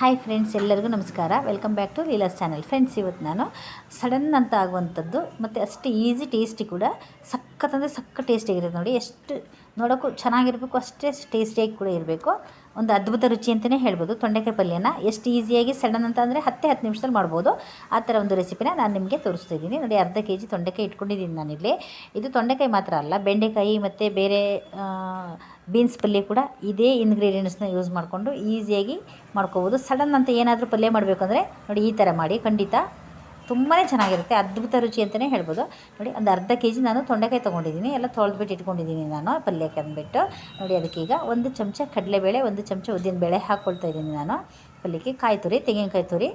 Hi friends ಎಲ್ಲರಿಗೂ ನಮಸ್ಕಾರ. Welcome back to Leela's channel friends ಇವತ್ತು ನಾನು ಸಡನ್ ಅಂತ ಆಗುವಂಥದ್ದು, ಮತ್ತು ಅಷ್ಟು ಈಸಿ ಟೇಸ್ಟಿ ಕೂಡ, ಸಖತ್ ಅಂದರೆ ಸಕ್ಕ ಟೇಸ್ಟಿಯಾಗಿರುತ್ತೆ ನೋಡಿ. ಎಷ್ಟು ನೋಡೋಕ್ಕೂ ಚೆನ್ನಾಗಿರಬೇಕು, ಅಷ್ಟೇ ಟೇಸ್ಟಿಯಾಗಿ ಕೂಡ ಇರಬೇಕು. ಒಂದು ಅದ್ಭುತ ರುಚಿ ಅಂತಲೇ ಹೇಳ್ಬೋದು. ತೊಂಡೆಕಾಯಿ ಪಲ್ಯನ ಎಷ್ಟು ಈಸಿಯಾಗಿ ಸಡನ್ ಅಂತ ಅಂದರೆ ಹತ್ತೇ ಹತ್ತು ನಿಮಿಷದಲ್ಲಿ ಮಾಡ್ಬೋದು. ಆ ಥರ ಒಂದು ರೆಸಿಪಿನ ನಾನು ನಿಮಗೆ ತೋರಿಸ್ತಾ ಇದ್ದೀನಿ. ನೋಡಿ, ಅರ್ಧ ಕೆ ಜಿ ತೊಂಡೆಕಾಯಿ ಇಟ್ಕೊಂಡಿದ್ದೀನಿ ನಾನಿಲ್ಲಿ. ಇದು ತೊಂಡೆಕಾಯಿ ಮಾತ್ರ ಅಲ್ಲ, ಬೆಂಡೆಕಾಯಿ ಮತ್ತು ಬೇರೆ ಬೀನ್ಸ್ ಪಲ್ಯ ಕೂಡ ಇದೇ ಇಂಗ್ರೀಡಿಯೆಂಟ್ಸ್ನ ಯೂಸ್ ಮಾಡಿಕೊಂಡು ಈಸಿಯಾಗಿ ಮಾಡ್ಕೋಬೋದು. ಸಡನ್ ಅಂತ ಏನಾದರೂ ಪಲ್ಯ ಮಾಡಬೇಕು ಅಂದರೆ ನೋಡಿ, ಈ ಥರ ಮಾಡಿ ಖಂಡಿತ. ತುಂಬಾ ಚೆನ್ನಾಗಿರುತ್ತೆ, ಅದ್ಭುತ ರುಚಿ ಅಂತಲೇ ಹೇಳ್ಬೋದು. ನೋಡಿ, ಒಂದು ಅರ್ಧ ಕೆ ಜಿ ನಾನು ತೊಂಡೆಕಾಯಿ ತೊಗೊಂಡಿದ್ದೀನಿ, ಎಲ್ಲ ತೊಳೆದ್ಬಿಟ್ಟು ಇಟ್ಕೊಂಡಿದ್ದೀನಿ ನಾನು ಪಲ್ಯಕ್ಕೆ ಅಂದ್ಬಿಟ್ಟು. ನೋಡಿ ಅದಕ್ಕೀಗ ಒಂದು ಚಮಚ ಕಡಲೆಬೇಳೆ, ಒಂದು ಚಮಚ ಉದ್ದಿನಬೇಳೆ ಹಾಕ್ಕೊಳ್ತಾ ಇದ್ದೀನಿ ನಾನು ಪಲ್ಯಕ್ಕೆ. ಕಾಯಿ ತುರಿ, ತೆಂಗಿನಕಾಯಿ ತುರಿ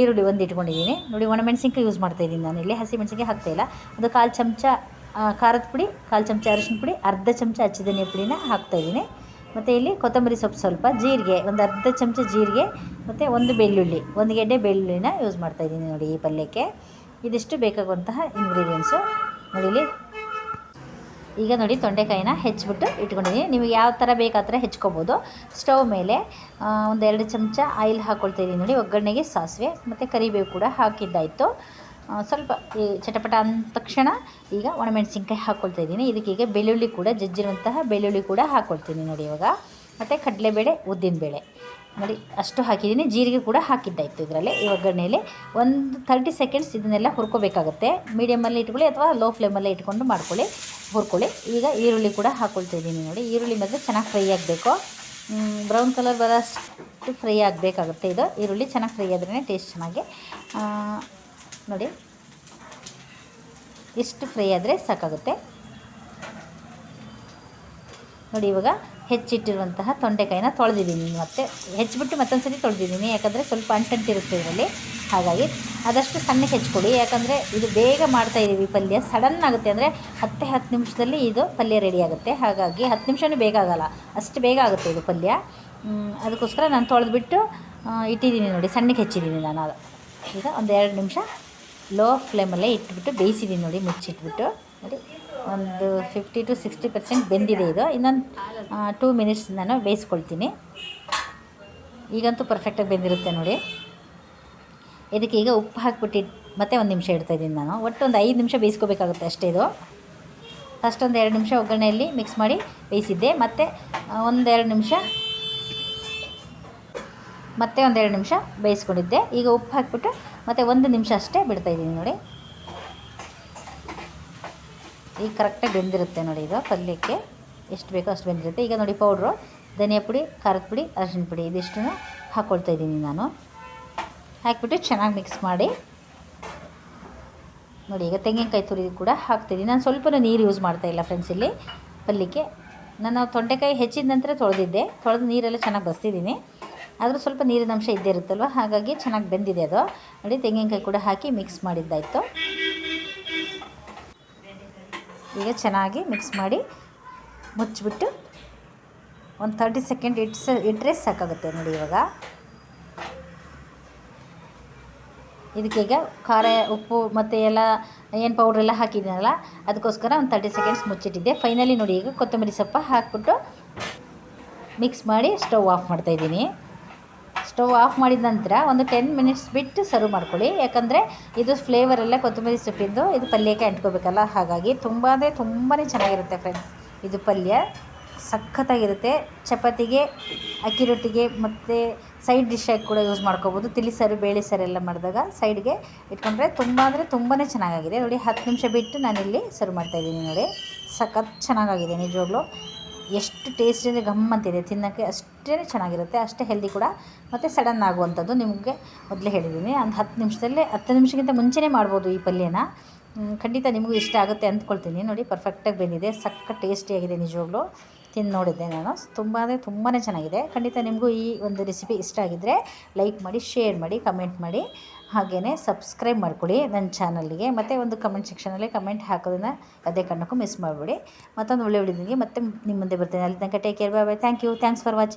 ಈರುಳ್ಳಿ ಒಂದು ಇಟ್ಕೊಂಡಿದ್ದೀನಿ. ನೋಡಿ, ಒಣಮೆಣಸಿನ್ಕಾಯಿ ಯೂಸ್ ಮಾಡ್ತಾಯಿದ್ದೀನಿ ನಾನು ಇಲ್ಲಿ, ಹಸಿ ಮೆಣಸಿನ್ಕಾಯಿ ಹಾಕ್ತಾಯಿಲ್ಲ ಒಂದು ಕಾಲು ಚಮಚ ಖಾರದ ಪುಡಿ, ಕಾಲು ಚಮಚ ಅರಿಶಿನ ಪುಡಿ, ಅರ್ಧ ಚಮಚ ಅಚ್ಚದನಿ ಪುಡಿನ ಹಾಕ್ತಾಯಿದ್ದೀನಿ ಮತ್ತು ಇಲ್ಲಿ ಕೊತ್ತಂಬರಿ ಸೊಪ್ಪು ಸ್ವಲ್ಪ, ಜೀರಿಗೆ, ಒಂದು ಅರ್ಧ ಚಮಚ ಜೀರಿಗೆ, ಮತ್ತು ಒಂದು ಬೆಳ್ಳುಳ್ಳಿ, ಒಂದು ಗೆಡ್ಡೆ ಬೆಳ್ಳುಳ್ಳಿನ ಯೂಸ್ ಮಾಡ್ತಾಯಿದ್ದೀನಿ ನೋಡಿ ಈ ಪಲ್ಯಕ್ಕೆ. ಇದಿಷ್ಟು ಬೇಕಾಗುವಂತಹ ಇಂಗ್ರೀಡಿಯೆಂಟ್ಸು ನೋಡಿ ಇಲ್ಲಿ. ಈಗ ನೋಡಿ ತೊಂಡೆಕಾಯಿನ ಹೆಚ್ಚಿಬಿಟ್ಟು ಇಟ್ಕೊಂಡಿದ್ದೀನಿ. ನಿಮಗೆ ಯಾವ ಥರ ಬೇಕು ಆ ಥರ ಹೆಚ್ಕೋಬೋದು ಸ್ಟವ್ ಮೇಲೆ ಒಂದು ಎರಡು ಚಮಚ ಆಯಿಲ್ ಹಾಕ್ಕೊಳ್ತಾ ಇದ್ದೀನಿ ನೋಡಿ ಒಗ್ಗರಣೆಗೆ ಸಾಸಿವೆ, ಮತ್ತು ಕರಿಬೇವು ಕೂಡ ಹಾಕಿದ್ದಾಯಿತು. ಸ್ವಲ್ಪ ಈ ಚಟಪಟ ಅಂದ ತಕ್ಷಣ ಈಗ ಒಣಮೆಣಸಿನ್ಕಾಯಿ ಹಾಕ್ಕೊಳ್ತಾ ಇದ್ದೀನಿ. ಇದಕ್ಕೀಗ ಬೆಳ್ಳುಳ್ಳಿ ಕೂಡ ಜಜ್ಜಿರುವಂತಹ ಬೆಳ್ಳುಳ್ಳಿ ಕೂಡ ಹಾಕ್ಕೊಳ್ತೀನಿ ನೋಡಿ ಇವಾಗ. ಮತ್ತು ಕಡಲೆಬೇಳೆ, ಉದ್ದಿನಬೇಳೆ. ನೋಡಿ, ಅಷ್ಟು ಹಾಕಿದ್ದೀನಿ. ಜೀರಿಗೆ ಕೂಡ ಹಾಕಿದ್ದಾಯಿತು ಇದರಲ್ಲಿ. ಈ ಒಗ್ಗರಣೆಯಲ್ಲಿ ಒಂದು ತರ್ಟಿ ಸೆಕೆಂಡ್ಸ್ ಇದನ್ನೆಲ್ಲ ಹುರ್ಕೋಬೇಕಾಗುತ್ತೆ. ಮೀಡಿಯಮಲ್ಲಿ ಇಟ್ಕೊಳ್ಳಿ ಅಥವಾ ಲೋ ಫ್ಲೇಮಲ್ಲೇ ಇಟ್ಕೊಂಡು ಮಾಡ್ಕೊಳ್ಳಿ. ಹುರ್ಕೊಳ್ಳಿ. ಈಗ ಈರುಳ್ಳಿ ಕೂಡ ಹಾಕ್ಕೊಳ್ತಾ ಇದ್ದೀನಿ ನೋಡಿ. ಈರುಳ್ಳಿ ಮಾತ್ರ ಚೆನ್ನಾಗಿ ಫ್ರೈ ಆಗಬೇಕು. ಬ್ರೌನ್ ಕಲರ್ ಬರೋಷ್ಟು ಫ್ರೈ ಆಗಬೇಕಾಗುತ್ತೆ ಇದು. ಈರುಳ್ಳಿ ಚೆನ್ನಾಗಿ ಫ್ರೈ ಆದ್ರೇ ಟೇಸ್ಟ್ ಚೆನ್ನಾಗಿ ನೋಡಿ. ಇಷ್ಟು ಫ್ರೈ ಆದರೆ ಸಾಕಾಗುತ್ತೆ. ನೋಡಿ, ಇವಾಗ ಹೆಚ್ಚಿಟ್ಟಿರುವಂತಹ ತೊಂಡೆಕಾಯಿನ ತೊಳೆದಿದ್ದೀನಿ. ಮತ್ತೆ ಹೆಚ್ಚಿಬಿಟ್ಟು ಮತ್ತೊಂದು ಸರಿ ತೊಳೆದಿದ್ದೀನಿ. ಯಾಕಂದರೆ ಸ್ವಲ್ಪ ಅಂಟಂಟಿರುತ್ತೆ ಇದರಲ್ಲಿ. ಹಾಗಾಗಿ ಆದಷ್ಟು ಸಣ್ಣಕ್ಕೆ ಹೆಚ್ಚಿಕೊಡಿ. ಯಾಕಂದರೆ ಇದು ಬೇಗ ಮಾಡ್ತಾಯಿದ್ದೀವಿ ಪಲ್ಯ. ಸಡನ್ ಆಗುತ್ತೆ ಅಂದರೆ ಹತ್ತೇ ಹತ್ತು ನಿಮಿಷದಲ್ಲಿ ಇದು ಪಲ್ಯ ರೆಡಿ ಆಗುತ್ತೆ. ಹಾಗಾಗಿ ಹತ್ತು ನಿಮಿಷವೂ ಬೇಗ ಆಗೋಲ್ಲ. ಅಷ್ಟು ಬೇಗ ಆಗುತ್ತೆ ಇದು ಪಲ್ಯ. ಅದಕ್ಕೋಸ್ಕರ ನಾನು ತೊಳೆದುಬಿಟ್ಟು ಇಟ್ಟಿದ್ದೀನಿ ನೋಡಿ. ಸಣ್ಣಕ್ಕೆ ಹೆಚ್ಚಿದ್ದೀನಿ ನಾನು. ಈಗ ಒಂದು ಎರಡು ನಿಮಿಷ ಲೋ ಫ್ಲೇಮಲ್ಲೇ ಇಟ್ಬಿಟ್ಟು ಬೇಯಿಸಿದ್ದೀನಿ ನೋಡಿ, ಮುಚ್ಚಿಟ್ಬಿಟ್ಟು. ನೋಡಿ, ಒಂದು ಫಿಫ್ಟಿ ಟು ಸಿಕ್ಸ್ಟಿ ಪರ್ಸೆಂಟ್ ಬೆಂದಿದೆ ಇದು. ಇನ್ನೊಂದು ಟೂ ಮಿನಿಟ್ಸ್ ನಾನು ಬೇಯಿಸ್ಕೊಳ್ತೀನಿ. ಈಗಂತೂ ಪರ್ಫೆಕ್ಟಾಗಿ ಬೆಂದಿರುತ್ತೆ ನೋಡಿ. ಇದಕ್ಕೆ ಈಗ ಉಪ್ಪು ಹಾಕ್ಬಿಟ್ಟು, ಮತ್ತೆ ಒಂದು ನಿಮಿಷ ಇಡ್ತಾಯಿದ್ದೀನಿ ನಾನು. ಒಟ್ಟು ಒಂದು ಐದು ನಿಮಿಷ ಬೇಯಿಸ್ಕೋಬೇಕಾಗುತ್ತೆ ಅಷ್ಟೇ ಇದು. ಫಸ್ಟ್ ಒಂದು ಎರಡು ನಿಮಿಷ ಒಗ್ಗರಣೆಯಲ್ಲಿ ಮಿಕ್ಸ್ ಮಾಡಿ ಬೇಯಿಸಿದ್ದೆ. ಮತ್ತು ಒಂದೆರಡು ನಿಮಿಷ ಮತ್ತೆ ಒಂದೆರಡು ನಿಮಿಷ ಬೇಯಿಸ್ಕೊಂಡಿದ್ದೆ. ಈಗ ಉಪ್ಪು ಹಾಕಿಬಿಟ್ಟು ಮತ್ತು ಒಂದು ನಿಮಿಷ ಅಷ್ಟೇ ಬಿಡ್ತಾಯಿದ್ದೀನಿ ನೋಡಿ. ಈಗ ಕರೆಕ್ಟಾಗಿ ಬೆಂದಿರುತ್ತೆ ನೋಡಿ ಇದು ಪಲ್ಯಕ್ಕೆ. ಎಷ್ಟು ಬೇಕೋ ಅಷ್ಟು ಬೆಂದಿರುತ್ತೆ. ಈಗ ನೋಡಿ ಪೌಡ್ರು ಧನಿಯಾ ಪುಡಿ, ಖಾರದ ಪುಡಿ, ಅರಿಶಿನ ಪುಡಿ ಇದಿಷ್ಟು ಹಾಕ್ಕೊಳ್ತಾ ಇದ್ದೀನಿ ನಾನು. ಹಾಕಿಬಿಟ್ಟು ಚೆನ್ನಾಗಿ ಮಿಕ್ಸ್ ಮಾಡಿ. ನೋಡಿ ಈಗ ತೆಂಗಿನಕಾಯಿ ತುರಿ ಕೂಡ ಹಾಕ್ತಿದ್ದೀನಿ ನಾನು ಸ್ವಲ್ಪ ನೀರು ಯೂಸ್ ಮಾಡ್ತಾಯಿಲ್ಲ ಫ್ರೆಂಡ್ಸ್ ಇಲ್ಲಿ ಪಲ್ಯಕ್ಕೆ. ನಾನು ತೊಂಡೆಕಾಯಿ ಹೆಚ್ಚಿದ ನಂತರ ತೊಳೆದಿದ್ದೆ. ತೊಳೆದು ನೀರೆಲ್ಲ ಚೆನ್ನಾಗಿ ಬಸ್ತಿದ್ದೀನಿ. ಆದರೂ ಸ್ವಲ್ಪ ನೀರಿನ ಅಂಶ ಇದ್ದೇ ಇರುತ್ತಲ್ವ? ಹಾಗಾಗಿ ಚೆನ್ನಾಗಿ ಬೆಂದಿದೆ ಅದು. ನೋಡಿ, ತೆಂಗಿನಕಾಯಿ ಕೂಡ ಹಾಕಿ ಮಿಕ್ಸ್ ಮಾಡಿದ್ದಾಯಿತು. ಈಗ ಚೆನ್ನಾಗಿ ಮಿಕ್ಸ್ ಮಾಡಿ ಮುಚ್ಚಿಬಿಟ್ಟು ಒಂದು ತರ್ಟಿ ಸೆಕೆಂಡ್ ಇಟ್ಸ್ ಇಟ್ಟರೆ ಸಾಕಾಗುತ್ತೆ ನೋಡಿ ಇವಾಗ. ಇದಕ್ಕೀಗ ಖಾರ, ಉಪ್ಪು ಮತ್ತು ಎಲ್ಲ ಏನು ಪೌಡ್ರೆಲ್ಲ ಹಾಕಿದ್ದೀನಲ್ಲ, ಅದಕ್ಕೋಸ್ಕರ ಒಂದು ತರ್ಟಿ ಸೆಕೆಂಡ್ಸ್ ಮುಚ್ಚಿಟ್ಟಿದ್ದೆ. ಫೈನಲಿ ನೋಡಿ, ಈಗ ಕೊತ್ತಂಬರಿ ಸೊಪ್ಪು ಹಾಕ್ಬಿಟ್ಟು ಮಿಕ್ಸ್ ಮಾಡಿ ಸ್ಟವ್ ಆಫ್ ಮಾಡ್ತಾಯಿದ್ದೀನಿ ಸ್ಟವ್ ಆಫ್ ಮಾಡಿದ ನಂತರ ಒಂದು ಟೆನ್ ಮಿನಿಟ್ಸ್ ಬಿಟ್ಟು ಸರ್ವ್ ಮಾಡ್ಕೊಳ್ಳಿ. ಯಾಕಂದರೆ ಇದು ಫ್ಲೇವರ್ ಎಲ್ಲ ಕೊತ್ತಂಬರಿ ಸೊಪ್ಪಿಂದು, ಇದು ಪಲ್ಯಕ್ಕೆ ಅಂಟ್ಕೋಬೇಕಲ್ಲ. ಹಾಗಾಗಿ ತುಂಬ ಅಂದರೆ ತುಂಬಾ ಚೆನ್ನಾಗಿರುತ್ತೆ ಫ್ರೆಂಡ್ಸ್ ಇದು ಪಲ್ಯ ಸಖತ್ತಾಗಿರುತ್ತೆ. ಚಪಾತಿಗೆ, ಅಕ್ಕಿ ರೊಟ್ಟಿಗೆ ಮತ್ತು ಸೈಡ್ ಡಿಶ್ಶಾಗಿ ಕೂಡ ಯೂಸ್ ಮಾಡ್ಕೋಬೋದು. ತಿಳಿ ಸಾರು ಬೇಳೆ ಸಾರು ಎಲ್ಲ ಮಾಡಿದಾಗ ಸೈಡ್ಗೆ ಇಟ್ಕೊಂಡ್ರೆ ತುಂಬ ಅಂದರೆ ತುಂಬಾ ಚೆನ್ನಾಗಾಗಿದೆ. ನೋಡಿ, ಹತ್ತು ನಿಮಿಷ ಬಿಟ್ಟು ನಾನಿಲ್ಲಿ ಸರ್ವ್ ಮಾಡ್ತಾಯಿದ್ದೀನಿ ನೋಡಿ. ಸಖತ್ ಚೆನ್ನಾಗಾಗಿದೆ ನಿಜವಾಗ್ಲೂ. ಎಷ್ಟು ಟೇಸ್ಟ್ ಅಂದರೆ ಗಮ್ಮಂತಿದೆ ತಿನ್ನೋಕ್ಕೆ ಅಷ್ಟೇ ಚೆನ್ನಾಗಿರುತ್ತೆ, ಅಷ್ಟೇ ಹೆಲ್ದಿ ಕೂಡ. ಮತ್ತು ಸಡನ್ ಆಗುವಂಥದ್ದು ನಿಮಗೆ ಮೊದಲೇ ಹೇಳಿದ್ದೀನಿ ಒಂದು ಹತ್ತು ನಿಮಿಷದಲ್ಲೇ, ಹತ್ತು ನಿಮಿಷಕ್ಕಿಂತ ಮುಂಚೆನೇ ಮಾಡ್ಬೋದು ಈ ಪಲ್ಯನ. ಖಂಡಿತ ನಿಮಗೂ ಇಷ್ಟ ಆಗುತ್ತೆ ಅಂದ್ಕೊಳ್ತೀನಿ. ನೋಡಿ ಪರ್ಫೆಕ್ಟಾಗಿ ಬಂದಿದೆ, ಸಕ್ಕ ಟೇಸ್ಟಿಯಾಗಿದೆ ನಿಜವಾಗ್ಲೂ. ತಿಂದು ನೋಡಿದ್ದೆ ನಾನು. ತುಂಬ ಅಂದರೆ ತುಂಬಾ ಚೆನ್ನಾಗಿದೆ. ಖಂಡಿತ ನಿಮಗೂ ಈ ಒಂದು ರೆಸಿಪಿ ಇಷ್ಟ ಆಗಿದ್ದರೆ ಲೈಕ್ ಮಾಡಿ ಶೇರ್ ಮಾಡಿ ಕಮೆಂಟ್ ಮಾಡಿ. ಹಾಗೆಯೇ ಸಬ್ಸ್ಕ್ರೈಬ್ ಮಾಡ್ಕೊಳ್ಳಿ ನನ್ನ ಚಾನಲ್ಗೆ ಮತ್ತು ಒಂದು ಕಮೆಂಟ್ ಸೆಕ್ಷನಲ್ಲಿ ಕಮೆಂಟ್ ಹಾಕೋದನ್ನು ಅದೇ ಕಾರಣಕ್ಕೂ ಮಿಸ್ ಮಾಡಬೇಡಿ. ಮತ್ತೊಂದು ಒಳ್ಳೆ ವಿಡಿಯೋದಿಗೆ ಮತ್ತೆ ನಿಮ್ಮ ಮುಂದೆ ಬರ್ತೀನಿ. ಅಲ್ಲಿ ತನಕ take care bye bye thank you thanks for watching